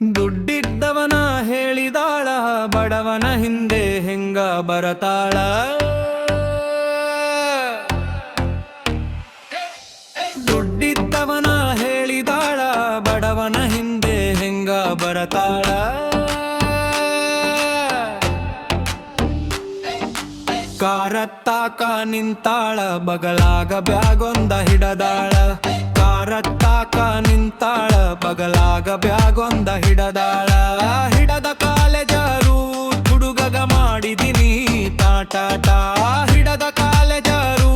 ದುಡ್ಡಿದ್ದವನ ಹೇಳಿದಾಳ ಬಡವನ ಹಿಂದೆ ಹೆಂಗ ಬರತಾಳ? ದುಡ್ಡಿದ್ದವನ ಹೇಳಿದಾಳ ಬಡವನ ಹಿಂದೆ ಹೆಂಗ ಬರತಾಳ? ಕಾರತ್ತಾಕ ನಿಂತಾಳ, ಬಗಲಾಗ ಬ್ಯಾಗೊಂದ ಹಿಡದಾಳ. ಕಾರತ್ತಾಕ ನಿಂತಾಳ, ಬಗಲಾಗ ಬ್ಯಾಗೊಂದ ಹಿಡದಾಳ. ಹಿಡದ ಕಾಲೇಜರು ಹುಡುಗಗ ಮಾಡಿದಿನಿ ತಾಟಾಟ ಹಿಡದ ಕಾಲೇಜರು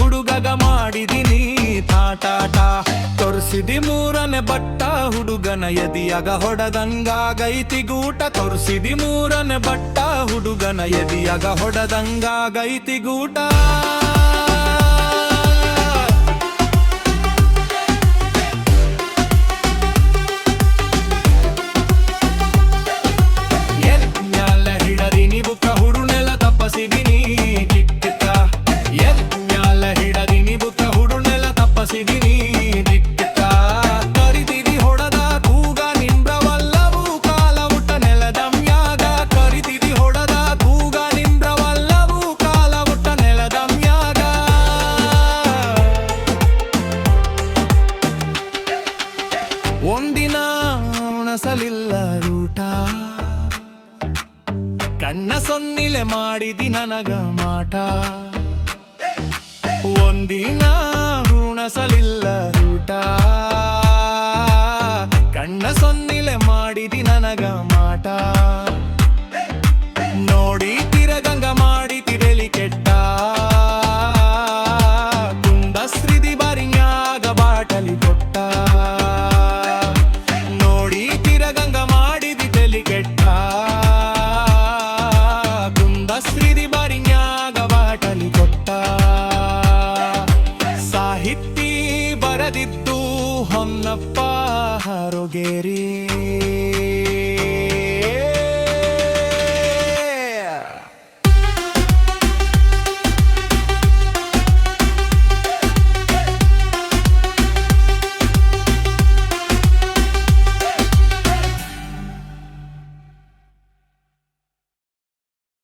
ಹುಡುಗಗ ಮಾಡಿದಿನಿ ತಾಟಾಟ ತೋರ್ಸಿದಿ ಮೂರನೇ ಬಟ್ಟ, ಹುಡುಗನ ಎದಿಯಾಗ ಹೊಡದಂಗಾಗೈತಿ ಗೂಟ. ತೋರ್ಸಿದಿ ಮೂರನೆ ಬಟ್ಟ ಹುಡುಗನ ಎದಿಯಾಗ ಹೊಡದಂಗಾಗೈತಿ ಗೂಟ. ಒಂದಿನ ಉಣಸಲಿಲ್ಲ ರೂಟ. ಕಣ್ಣ ಸೊನ್ನಿಲೆ ಮಾಡಿದಿ ನನಗ ಮಾಟ. ಒಂದಿನ ಉಣಸಲಿಲ್ಲ ಊಟ ಕಣ್ಣ ಸೊನ್ನಿಲೆ ಮಾಡಿದಿ ನನಗ ಮಾಟ. ನೋಡಿ ತಿರಗಂಗ ಮಾಡಿ ತಿರಲಿ ಕೆಟ್ಟ. ಕುಂದಸ್ರಿದಿ ಬಾರಿ ಬಾಟಲಿ ಬರದಿದ್ದು ಹೊನ್ನಪ್ಪ ಹರೊಗೇರಿ.